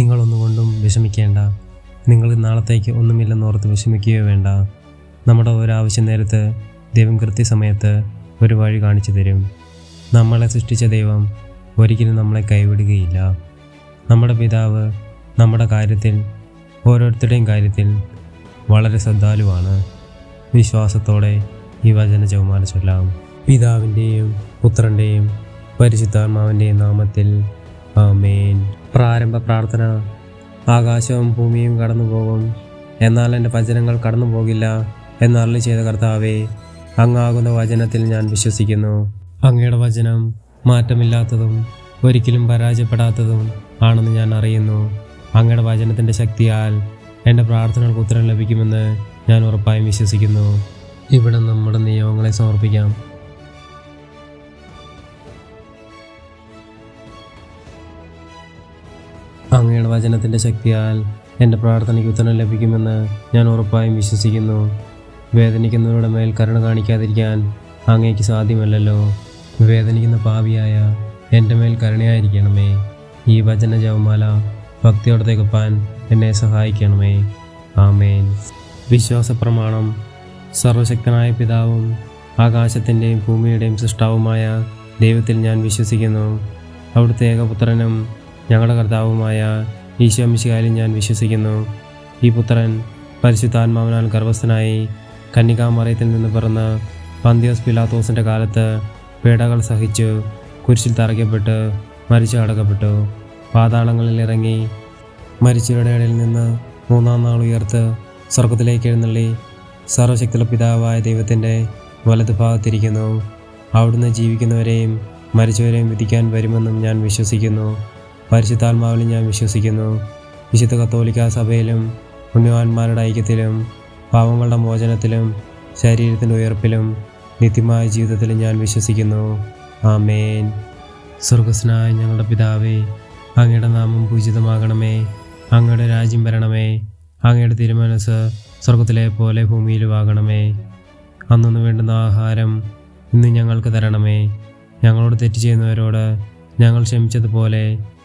നിങ്ങളൊന്നുകൊണ്ടും വിഷമിക്കേണ്ട. നിങ്ങൾ നാളത്തേക്ക് ഒന്നുമില്ലെന്നോർത്ത് വിഷമിക്കുകയോ വേണ്ട. നമ്മുടെ ഒരാവശ്യം നേരത്ത് ദൈവം കൃത്യസമയത്ത് ഒരു വഴി കാണിച്ചു തരും. നമ്മളെ സൃഷ്ടിച്ച ദൈവം ഒരിക്കലും നമ്മളെ കൈവിടുകയില്ല. നമ്മുടെ പിതാവ് നമ്മുടെ കാര്യത്തിൽ ഓരോരുത്തരുടെയും കാര്യത്തിൽ വളരെ ശ്രദ്ധാലുവാണ്. വിശ്വാസത്തോടെ ഈ വചന ചൗമാല ചൊല്ലാം. പിതാവിന്റെയും പുത്രന്റെയും പരിശുദ്ധാത്മാവിന്റെയും നാമത്തിൽ ആമേൻ. പ്രാരംഭ പ്രാർത്ഥന. ആകാശവും ഭൂമിയും കടന്നു പോകും. എന്നാൽ എന്റെ വചനങ്ങൾ കടന്നു പോകില്ല എന്നറിഞ്ഞു ചെയ്ത കർത്താവേ അങ്ങാകുന്ന വചനത്തിൽ ഞാൻ വിശ്വസിക്കുന്നു. അങ്ങയുടെ വചനം മാറ്റമില്ലാത്തതും ഒരിക്കലും പരാജയപ്പെടാത്തതും ആണെന്ന് ഞാൻ അറിയുന്നു. അങ്ങയുടെ വചനത്തിന്റെ ശക്തിയാൽ എന്റെ പ്രാർത്ഥനകൾക്ക് ഉത്തരം ലഭിക്കുമെന്ന് ഞാൻ ഉറപ്പായും വിശ്വസിക്കുന്നു. ഇവിടെ നമ്മുടെ നിയമങ്ങളെ സമർപ്പിക്കാം. വചനത്തിന്റെ ശക്തിയാൽ എന്റെ പ്രാർത്ഥനയ്ക്ക് ഉത്തരം ലഭിക്കുമെന്ന് ഞാൻ ഉറപ്പായും വിശ്വസിക്കുന്നു. വേദനിക്കുന്നവരുടെ മേൽ കരുണ കാണിക്കാതിരിക്കാൻ അങ്ങേക്ക് സാധ്യമല്ലല്ലോ. വേദനിക്കുന്ന പാവിയായ എന്റെ മേൽ കരുണയായിരിക്കണമേ. ഈ വചന ജവമാല ഭക്തിയോടെ തികപ്പാൻ എന്നെ സഹായിക്കണമേ. ആമേൻ. വിശ്വാസ പ്രമാണം സർവശക്തനായ പിതാവും ആകാശത്തിന്റെയും ഭൂമിയുടെയും സൃഷ്ടാവുമായ ദൈവത്തിൽ ഞാൻ വിശ്വസിക്കുന്നു. അവിടുത്തെ ഏകപുത്രനും ഞങ്ങളുടെ കർത്താവുമായ ഈശോ മിശിഹായിലും ഞാൻ വിശ്വസിക്കുന്നു. ഈ പുത്രൻ പരിശുദ്ധാത്മാവിനാൽ ഗർഭസ്ഥനായി കന്യകാമറയത്തിൽ നിന്ന് പിറന്ന് പന്തിയോസ് പിലാത്തോസിന്റെ കാലത്ത് പീഡകൾ സഹിച്ചു കുരിശിൽ തറയ്ക്കപ്പെട്ട് മരിച്ചു അടക്കപ്പെട്ടു പാതാളങ്ങളിൽ ഇറങ്ങി മരിച്ചവരുടെ ഇടയിൽ നിന്ന് മൂന്നാം നാൾ ഉയർത്ത് സ്വർഗത്തിലേക്ക് എഴുന്നള്ളി സർവശക്തിയുള്ള പിതാവായ ദൈവത്തിന്റെ വലത് ഭാഗത്തിരിക്കുന്നു അവിടുന്ന് ജീവിക്കുന്നവരെയും മരിച്ചവരെയും വിധിക്കാൻ വരുമെന്നും ഞാൻ വിശ്വസിക്കുന്നു. പരിശുദ്ധാത്മാവിലും ഞാൻ വിശ്വസിക്കുന്നു. വിശുദ്ധ കത്തോലിക്ക സഭയിലും പുണ്യവാന്മാരുടെ ഐക്യത്തിലും പാവങ്ങളുടെ മോചനത്തിലും ശരീരത്തിന്റെ ഉയർപ്പിലും നിത്യമായ ജീവിതത്തിലും ഞാൻ വിശ്വസിക്കുന്നു. ആമേൻ. സ്വർഗസ്നായ ഞങ്ങളുടെ പിതാവേ അങ്ങയുടെ നാമം പൂജിതമാകണമേ. അങ്ങയുടെ രാജ്യം വരണമേ. അങ്ങയുടെ തിരുമനസ് സ്വർഗത്തിലെ പോലെ ഭൂമിയിലുമാകണമേ അന്നു വേണ്ടുന്ന ആഹാരം ഇന്ന് ഞങ്ങൾക്ക് തരണമേ. ഞങ്ങളോട് തെറ്റ് ചെയ്യുന്നവരോട് ഞങ്ങൾ ക്ഷമിച്ചതുപോലെ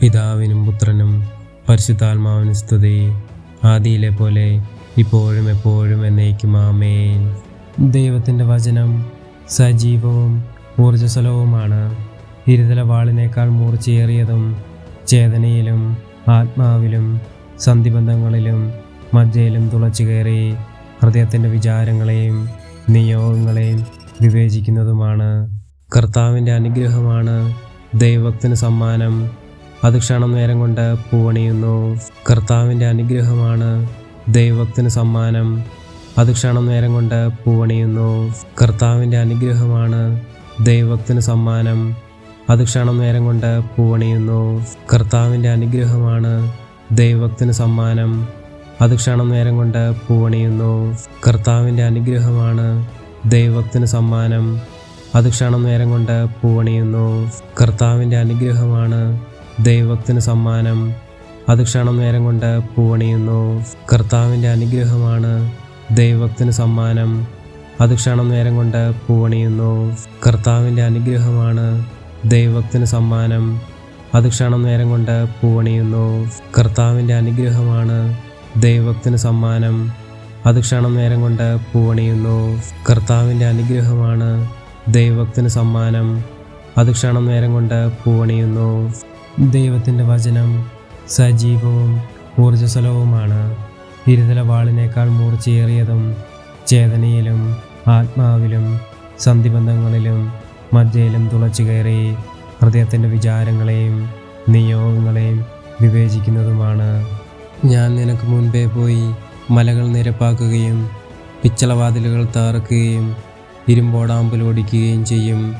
പിതാവിനും പുത്രനും പരിശുദ്ധാത്മാവിനും സ്തുതി. ആദിയിലെ പോലെ ഇപ്പോഴും എപ്പോഴും എന്നേക്കും ആമേൻ. ദൈവത്തിന്റെ വചനം സജീവവും ഊർജസ്വലവുമാണ്. ഇരുതല വാളിനേക്കാൾ മൂർച്ചയേറിയതും ചേതനയിലും ആത്മാവിലും സന്ധിബന്ധങ്ങളിലും മജ്ജയിലും തുളച്ചു കയറി ഹൃദയത്തിന്റെ വിചാരങ്ങളെയും നിയോഗങ്ങളെയും വിവേചിക്കുന്നതുമാണ്. കർത്താവിന്റെ അനുഗ്രഹമാണ് ദൈവത്തിന് സമ്മാനം അത് ക്ഷണം നേരം കൊണ്ട് പൂവണിയുന്നു. കർത്താവിന്റെ അനുഗ്രഹമാണ് ദൈവത്തിന് സമ്മാനം. അത് ക്ഷണം നേരം കൊണ്ട് പൂവണിയുന്നു. കർത്താവിന്റെ അനുഗ്രഹമാണ് ദൈവത്തിന് സമ്മാനം. അത് ക്ഷണം നേരം കൊണ്ട് പൂവണിയുന്നു. കർത്താവിന്റെ അനുഗ്രഹമാണ് ദൈവത്തിന് സമ്മാനം. അത് ക്ഷണം നേരം കൊണ്ട് പൂവണിയുന്നു. കർത്താവിന്റെ അനുഗ്രഹമാണ് ദൈവത്തിന് സമ്മാനം. അത് ക്ഷണം നേരം കൊണ്ട് പൂവണിയുന്നു. കർത്താവിന്റെ അനുഗ്രഹമാണ് ദൈവഭക്തിന് സമ്മാനം. അത് ക്ഷണം നേരം കൊണ്ട് പൂവണിയുന്നു. കർത്താവിന്റെ അനുഗ്രഹമാണ് ദൈവത്തിന് സമ്മാനം. അത് ക്ഷണം നേരം കൊണ്ട് പൂവണിയുന്നു. കർത്താവിന്റെ അനുഗ്രഹമാണ് ദൈവത്തിന് സമ്മാനം. അത് ക്ഷണം നേരം കൊണ്ട് പൂവണിയുന്നു. കർത്താവിന്റെ അനുഗ്രഹമാണ് ദൈവത്തിന് സമ്മാനം. അത് ക്ഷണം നേരം കൊണ്ട് പൂവണിയുന്നു. കർത്താവിന്റെ അനുഗ്രഹമാണ് ദൈവത്തിന് സമ്മാനം. അത് ക്ഷണം നേരം കൊണ്ട് പൂവണിയുന്നു. ദൈവത്തിന്റെ വചനം സജീവവും ഊർജസ്വലവുമാണ്. ഇരുതല വാളിനേക്കാൾ മൂർച്ചയേറിയതും ചേതനയിലും ആത്മാവിലും സന്ധിബന്ധങ്ങളിലും മജ്ജയിലും തുളച്ചു കയറി ഹൃദയത്തിന്റെ വിചാരങ്ങളെയും നിയോഗങ്ങളെയും വിവേചിക്കുന്നതുമാണ്. ഞാൻ നിനക്ക് മുൻപേ പോയി മലകൾ നിരപ്പാക്കുകയും പിച്ചളവാതിലുകൾ താറക്കുകയും ഇരുമ്പോടാമ്പൽ ഓടിക്കുകയും ചെയ്യും.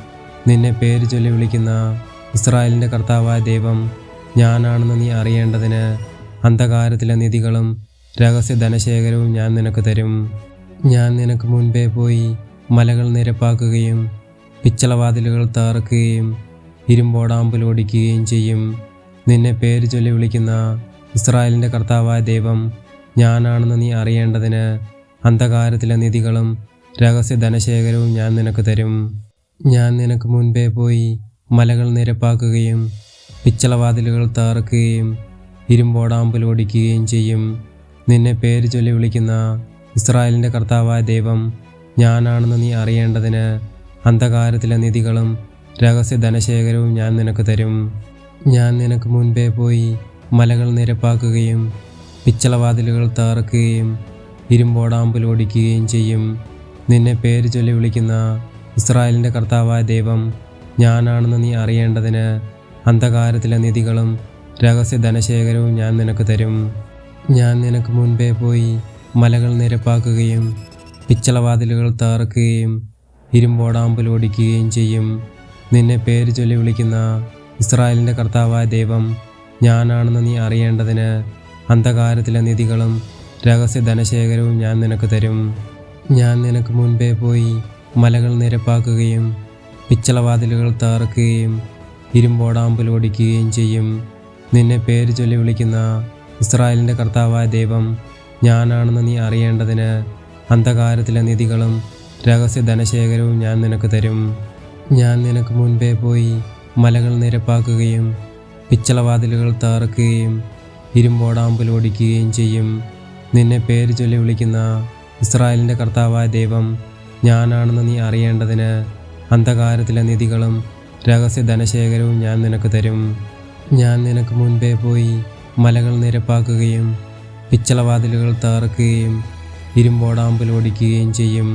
നിന്നെ പേര് ചൊല്ലി വിളിക്കുന്ന ഇസ്രായേലിന്റെ കർത്താവായ ദൈവം ഞാനാണെന്ന് നീ അറിയേണ്ടതിന് അന്ധകാരത്തിലെ നിധികളും രഹസ്യ ധനശേഖരവും ഞാൻ നിനക്ക് തരും. ഞാൻ നിനക്ക് മുൻപേ പോയി മലകൾ നിരപ്പാക്കുകയും പിച്ചളവാതിലുകൾ താർക്കുകയും ഇരുമ്പോടാമ്പൽ ഓടിക്കുകയും ചെയ്യും. നിന്നെ പേര് ചൊല്ലി വിളിക്കുന്ന ഇസ്രായേലിന്റെ കർത്താവായ ദൈവം ഞാനാണെന്ന് നീ അറിയേണ്ടതിന് അന്ധകാരത്തിലെ നിധികളും രഹസ്യ ധനശേഖരവും ഞാൻ നിനക്ക് തരും. ഞാൻ നിനക്ക് മുൻപേ പോയി മലകൾ നിരപ്പാക്കുകയും പിച്ചളവാതിലുകൾ തകർക്കുകയും ഇരുമ്പോടാമ്പലോടിക്കുകയും ചെയ്യും. നിന്നെ പേര് ചൊല്ലി വിളിക്കുന്ന ഇസ്രായേലിന്റെ കർത്താവായ ദൈവം ഞാനാണെന്ന് നീ അറിയേണ്ടതിന് അന്ധകാരത്തിലെ നിധികളും രഹസ്യ ധനശേഖരവും ഞാൻ നിനക്ക് തരും. ഞാൻ നിനക്ക് മുൻപേ പോയി മലകൾ നിരപ്പാക്കുകയും പിച്ചളവാതിലുകൾ തകർക്കുകയും ഇരുമ്പോടാമ്പലോടിക്കുകയും ചെയ്യും. നിന്നെ പേര് ചൊല്ലി വിളിക്കുന്ന ഇസ്രായേലിന്റെ കർത്താവായ ദൈവം ഞാനാണെന്ന് നീ അറിയേണ്ടതിന് അന്ധകാരത്തിലെ നിധികളും രഹസ്യ ധനശേഖരവും ഞാൻ നിനക്ക് തരും. ഞാൻ നിനക്ക് മുൻപേ പോയി മലകൾ നിരപ്പാക്കുകയും പിച്ചളവാതിലുകൾ താറക്കുകയും ഇരുമ്പോടാമ്പൽ ഓടിക്കുകയും ചെയ്യും. നിന്നെ പേര് ചൊല്ലി വിളിക്കുന്ന ഇസ്രായേലിന്റെ കർത്താവായ ദൈവം ഞാനാണെന്ന് നീ അറിയേണ്ടതിന് അന്ധകാരത്തിലെ നിധികളും രഹസ്യ ധനശേഖരവും ഞാൻ നിനക്ക് തരും. ഞാൻ നിനക്ക് മുൻപേ പോയി മലകൾ നിരപ്പാക്കുകയും പിച്ചളവാതിലുകൾ തകർക്കുകയും ഇരുമ്പോടാമ്പൽ ഓടിക്കുകയും ചെയ്യും. നിന്നെ പേര് ചൊല്ലി വിളിക്കുന്ന ഇസ്രായേലിന്റെ കർത്താവായ ദൈവം ഞാനാണെന്ന് നീ അറിയേണ്ടതിന് അന്ധകാരത്തിലെ നിധികളും രഹസ്യ ധനശേഖരവും ഞാൻ നിനക്ക് തരും. ഞാൻ നിനക്ക് മുൻപേ പോയി മലകൾ നിരപ്പാക്കുകയും പിച്ചളവാതിലുകൾ തകർക്കുകയും ഇരുമ്പോടാമ്പൽ ഓടിക്കുകയും ചെയ്യും. നിന്നെ പേര് ചൊല്ലി വിളിക്കുന്ന ഇസ്രായേലിന്റെ കർത്താവായ ദൈവം ഞാനാണെന്ന് നീ അറിയേണ്ടതിന് അന്ധകാരത്തിലെ നിധികളും രഹസ്യ ധനശേഖരവും ഞാൻ നിനക്ക് തരും. ഞാൻ നിനക്ക് മുൻപേ പോയി മലകൾ നിരപ്പാക്കുകയും പിച്ചളവാതിലുകൾ തകർക്കുകയും ഇരുമ്പോടാമ്പൽ ഓടിക്കുകയും ചെയ്യും.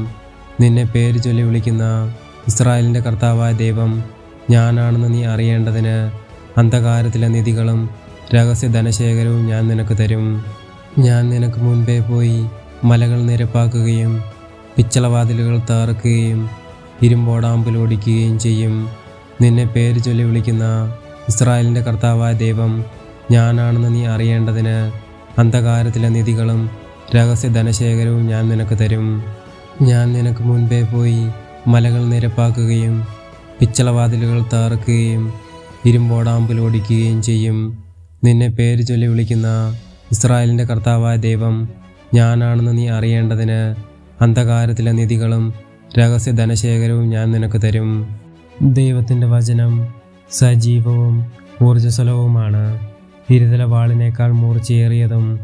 നിന്നെ പേര് ചൊല്ലി വിളിക്കുന്ന ഇസ്രായേലിന്റെ കർത്താവായ ദൈവം ഞാനാണെന്ന് നീ അറിയേണ്ടതിന് അന്ധകാരത്തിലെ നിധികളും രഹസ്യ ധനശേഖരവും ഞാൻ നിനക്ക് തരും. ഞാൻ നിനക്ക് മുൻപേ പോയി മലകൾ നിരപ്പാക്കുകയും പിച്ചളവാതിലുകൾ താർക്കുകയും ഇരുമ്പോടാമ്പൽ ഓടിക്കുകയും ചെയ്യും. നിന്നെ പേര് ചൊല്ലി വിളിക്കുന്ന ഇസ്രായേലിന്റെ കർത്താവായ ദൈവം ഞാനാണെന്ന് നീ അറിയേണ്ടതിന് അന്ധകാരത്തിലെ നിധികളും രഹസ്യ ധനശേഖരവും ഞാൻ നിനക്ക് തരും. ഞാൻ നിനക്ക് മുൻപേ പോയി മലകൾ നിരപ്പാക്കുകയും പിച്ചളവാതിലുകൾ താർക്കുകയും ഇരുമ്പോടാമ്പിൽ ഓടിക്കുകയും ചെയ്യും. നിന്നെ പേര് ചൊല്ലി വിളിക്കുന്ന ഇസ്രായേലിന്റെ കർത്താവായ ദൈവം ഞാനാണെന്ന് നീ അറിയേണ്ടതിന് അന്ധകാരത്തിലെ നിധികളും രഹസ്യ ധനശേഖരവും ഞാൻ നിനക്ക് തരും. ദൈവത്തിന്റെ വചനം സജീവവും ഊർജസ്വലവുമാണ്. ഇരുതല വാളിനേക്കാൾ മൂർച്ചയേറിയതും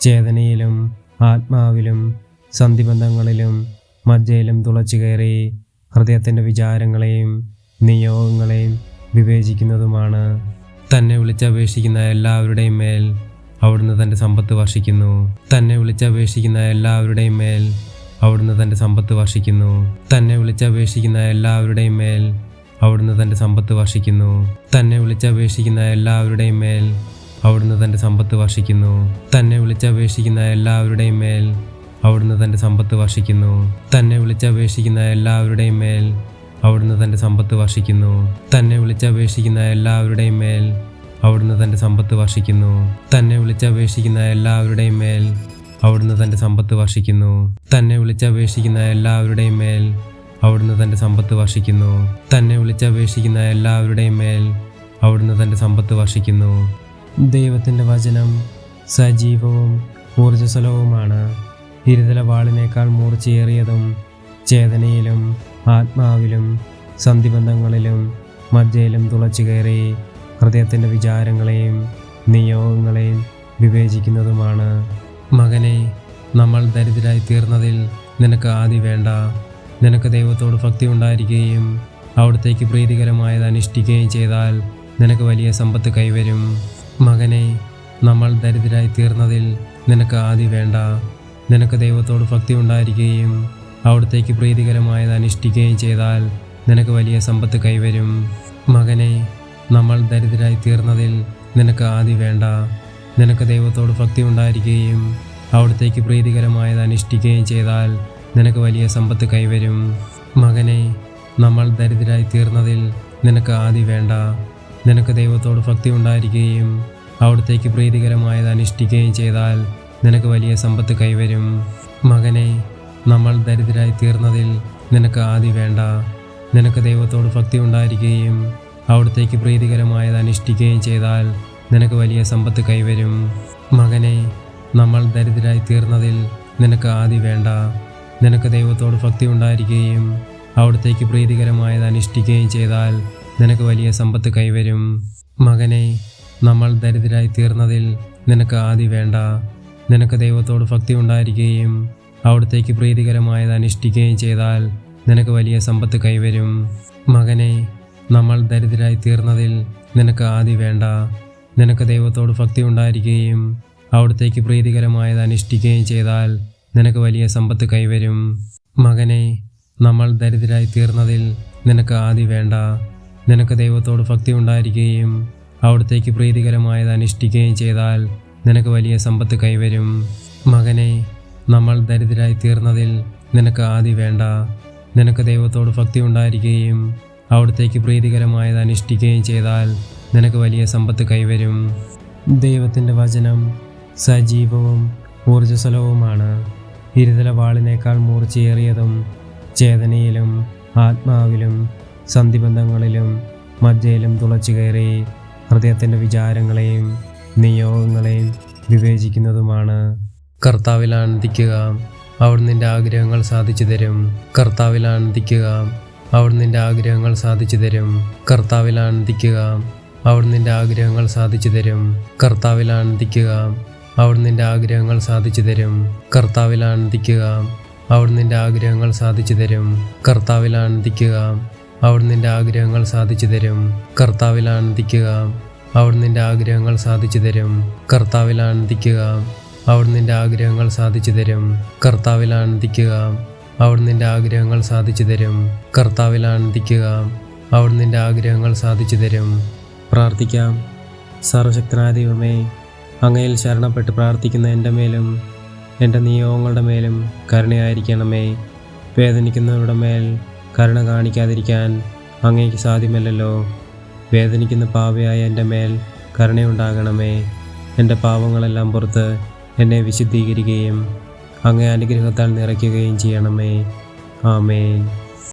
ചേതനയിലും ആത്മാവിലും സന്ധിബന്ധങ്ങളിലും മജ്ജയിലും തുളച്ചു കയറി ഹൃദയത്തിന്റെ വിചാരങ്ങളെയും നിയോഗങ്ങളെയും വിവേചിക്കുന്നതുമാണ്. തന്നെ വിളിച്ചപേക്ഷിക്കുന്ന എല്ലാവരുടെയും മേൽ അവിടുന്ന് തന്റെ സമ്പത്ത് വർഷിക്കുന്നു. തന്നെ വിളിച്ചപേക്ഷിക്കുന്ന എല്ലാവരുടെയും മേൽ അവിടുന്ന് തന്റെ സമ്പത്ത് വർഷിക്കുന്നു. തന്നെ വിളിച്ചപേക്ഷിക്കുന്ന എല്ലാവരുടെയും മേൽ അവിടുന്ന് തന്റെ സമ്പത്ത് വർഷിക്കുന്നു. തന്നെ വിളിച്ചപേക്ഷിക്കുന്ന എല്ലാവരുടെയും മേൽ അവിടുന്ന് തന്റെ സമ്പത്ത് വർഷിക്കുന്നു. തന്നെ വിളിച്ചപേക്ഷിക്കുന്ന എല്ലാവരുടെയും മേൽ അവിടുന്ന് തന്റെ സമ്പത്ത് വർഷിക്കുന്നു. തന്നെ വിളിച്ചപേക്ഷിക്കുന്ന എല്ലാവരുടെയും മേൽ അവിടുന്ന് തന്റെ സമ്പത്ത് വർഷിക്കുന്നു. തന്നെ വിളിച്ചപേക്ഷിക്കുന്ന എല്ലാവരുടെയും മേൽ അവിടുന്ന് തന്റെ സമ്പത്ത് വർഷിക്കുന്നു. തന്നെ വിളിച്ചപേക്ഷിക്കുന്ന എല്ലാവരുടെയും മേൽ അവിടുന്ന് തന്റെ സമ്പത്ത് വർഷിക്കുന്നു. തന്നെ വിളിച്ചപേക്ഷിക്കുന്ന എല്ലാവരുടെയും മേൽ അവിടുന്ന് തന്റെ സമ്പത്ത് വർഷിക്കുന്നു. തന്നെ വിളിച്ചപേക്ഷിക്കുന്ന എല്ലാവരുടെയും മേൽ അവിടുന്ന് തന്റെ സമ്പത്ത് വർഷിക്കുന്നു. ദൈവത്തിന്റെ വചനം സജീവവും ഊർജസ്വലവുമാണ്. ഇരുതല വാളിനേക്കാൾ മൂർച്ചയേറിയതും ചേതനയിലും ആത്മാവിലും സന്ധിബന്ധങ്ങളിലും മജ്ജയിലും തുളച്ചു കയറി ഹൃദയത്തിന്റെ വിചാരങ്ങളെയും നിയോഗങ്ങളെയും വിവേചിക്കുന്നതുമാണ്. മകനെ നമ്മൾ ദരിദ്രരായി തീർന്നതിൽ നിനക്ക് ആദി വേണ്ട. നിനക്ക് ദൈവത്തോട് ഭക്തി ഉണ്ടായിരിക്കുകയും അവിടത്തേക്ക് പ്രീതികരമായത് അനുഷ്ഠിക്കുകയും ചെയ്താൽ നിനക്ക് വലിയ സമ്പത്ത് കൈവരും. മകനെ നമ്മൾ ദരിദ്രരായി തീർന്നതിൽ നിനക്ക് ആദി വേണ്ട. നിനക്ക് ദൈവത്തോട് ഭക്തി ഉണ്ടായിരിക്കുകയും അവിടത്തേക്ക് പ്രീതികരമായത് അനുഷ്ഠിക്കുകയും ചെയ്താൽ നിനക്ക് വലിയ സമ്പത്ത് കൈവരും. മകനെ നമ്മൾ ദരിദ്രരായി തീർന്നതിൽ നിനക്ക് ആദി വേണ്ട. നിനക്ക് ദൈവത്തോട് ഭക്തി ഉണ്ടായിരിക്കുകയും അവിടത്തേക്ക് പ്രീതികരമായത് അനുഷ്ഠിക്കുകയും ചെയ്താൽ നിനക്ക് വലിയ സമ്പത്ത് കൈവരും. മകനെ നമ്മൾ ദരിദ്രരായി തീർന്നതിൽ നിനക്ക് ആദി വേണ്ട. നിനക്ക് ദൈവത്തോട് ഭക്തി ഉണ്ടായിരിക്കുകയും അവിടത്തേക്ക് പ്രീതികരമായത് അനുഷ്ഠിക്കുകയും ചെയ്താൽ നിനക്ക് വലിയ സമ്പത്ത് കൈവരും. മകനെ നമ്മൾ ദരിദ്രരായി തീർന്നതിൽ നിനക്ക് ആദി വേണ്ട. നിനക്ക് ദൈവത്തോട് ഭക്തി ഉണ്ടായിരിക്കുകയും അവിടത്തേക്ക് പ്രീതികരമായത് അനുഷ്ഠിക്കുകയും ചെയ്താൽ നിനക്ക് വലിയ സമ്പത്ത് കൈവരും. മകനെ നമ്മൾ ദരിദ്രരായി തീർന്നതിൽ നിനക്ക് ആദി വേണ്ട. നിനക്ക് ദൈവത്തോട് ഭക്തി ഉണ്ടായിരിക്കുകയും അവിടത്തേക്ക് പ്രീതികരമായത് അനുഷ്ഠിക്കുകയും ചെയ്താൽ നിനക്ക് വലിയ സമ്പത്ത് കൈവരും. മകനെ നമ്മൾ ദരിദ്രരായി തീർന്നതിൽ നിനക്ക് ആദി വേണ്ട. നിനക്ക് ദൈവത്തോട് ഭക്തി ഉണ്ടായിരിക്കുകയും അവിടത്തേക്ക് പ്രീതികരമായത് അനുഷ്ഠിക്കുകയും ചെയ്താൽ നിനക്ക് വലിയ സമ്പത്ത് കൈവരും. മകനെ നമ്മൾ ദരിദ്രരായി തീർന്നതിൽ നിനക്ക് ആദി വേണ്ട. നിനക്ക് ദൈവത്തോട് ഭക്തി ഉണ്ടായിരിക്കുകയും അവിടത്തേക്ക് പ്രീതികരമായത് അനുഷ്ഠിക്കുകയും ചെയ്താൽ നിനക്ക് വലിയ സമ്പത്ത് കൈവരും. മകനെ നമ്മൾ ദരിദ്രരായി തീർന്നതിൽ നിനക്ക് ആദി വേണ്ട. നിനക്ക് ദൈവത്തോട് ഭക്തി ഉണ്ടായിരിക്കുകയും അവിടത്തേക്ക് പ്രീതികരമായത് അനുഷ്ഠിക്കുകയും ചെയ്താൽ നിനക്ക് വലിയ സമ്പത്ത് കൈവരും. മകനെ നമ്മൾ ദരിദ്രരായി തീർന്നതിൽ നിനക്ക് ആദി വേണ്ട. നിനക്ക് ദൈവത്തോട് ഭക്തി ഉണ്ടായിരിക്കുകയും അവിടത്തേക്ക് പ്രീതികരമായത് അനുഷ്ഠിക്കുകയും ചെയ്താൽ നിനക്ക് വലിയ സമ്പത്ത് കൈവരും. ദൈവത്തിന്റെ വചനം സജീവവും ഊർജസ്വലവുമാണ്. ഇരുതല വാളിനേക്കാൾ മൂർച്ചയേറിയതും ചേതനയിലും ആത്മാവിലും സന്ധിബന്ധങ്ങളിലും മജ്ജയിലും തുളച്ചു കയറി ഹൃദയത്തിന്റെ വിചാരങ്ങളെയും നിയോഗങ്ങളെയും വിവേചിക്കുന്നതുമാണ്. കർത്താവിൽ ആനന്ദിക്കുക അവർ നിന്റെ ആഗ്രഹങ്ങൾ സാധിച്ചു തരും. കർത്താവിൽ ആനന്ദിക്കുക അവർ നിന്റെ ആഗ്രഹങ്ങൾ സാധിച്ചു തരും. കർത്താവിൽ ആനന്ദിക്കുക അവർ നിന്റെ ആഗ്രഹങ്ങൾ സാധിച്ചു തരും. കർത്താവിൽ ആനന്ദിക്കുക. അവിടെ നിന്റെ ആഗ്രഹങ്ങൾ സാധിച്ചു തരും. കർത്താവിൽ ആനന്ദിക്കുക. അവിടെ നിന്റെ ആഗ്രഹങ്ങൾ സാധിച്ചു തരും. കർത്താവിൽ ആനന്ദിക്കുക. അവിടെ നിന്റെ ആഗ്രഹങ്ങൾ സാധിച്ചു തരും. കർത്താവിൽ ആനന്ദിക്കുക. അവിടെ നിന്റെ ആഗ്രഹങ്ങൾ സാധിച്ചു തരും. കർത്താവിൽ ആനന്ദിക്കുക. അവിടെ നിന്റെ ആഗ്രഹങ്ങൾ സാധിച്ചു തരും. കർത്താവിൽ ആനന്ദിക്കുക. അവിടെ നിന്റെ ആഗ്രഹങ്ങൾ സാധിച്ചു തരും. കർത്താവിൽ ആനന്ദിക്കുക. അവിടെ നിന്റെ ആഗ്രഹങ്ങൾ സാധിച്ചു തരും. പ്രാർത്ഥിക്കാം. സർവശക്തനായ ദൈവമേ അങ്ങയിൽ ശരണപ്പെട്ട് പ്രാർത്ഥിക്കുന്ന എന്റെ മേലും എന്റെ നിയോഗങ്ങളുടെ മേലും കരുണയായിരിക്കണമേ. വേദനിക്കുന്നവരുടെ മേൽ കരുണ കാണിക്കാതിരിക്കാൻ അങ്ങേക്ക് സാധ്യമല്ലല്ലോ. വേദനിക്കുന്ന പാവയായ എന്റെ മേൽ കരുണയുണ്ടാകണമേ. എന്റെ പാവങ്ങളെല്ലാം പുറത്ത് എന്നെ വിശുദ്ധീകരിക്കുകയും അങ്ങേ അനുഗ്രഹത്താൽ നിറയ്ക്കുകയും ചെയ്യണമേ. ആമേൻ.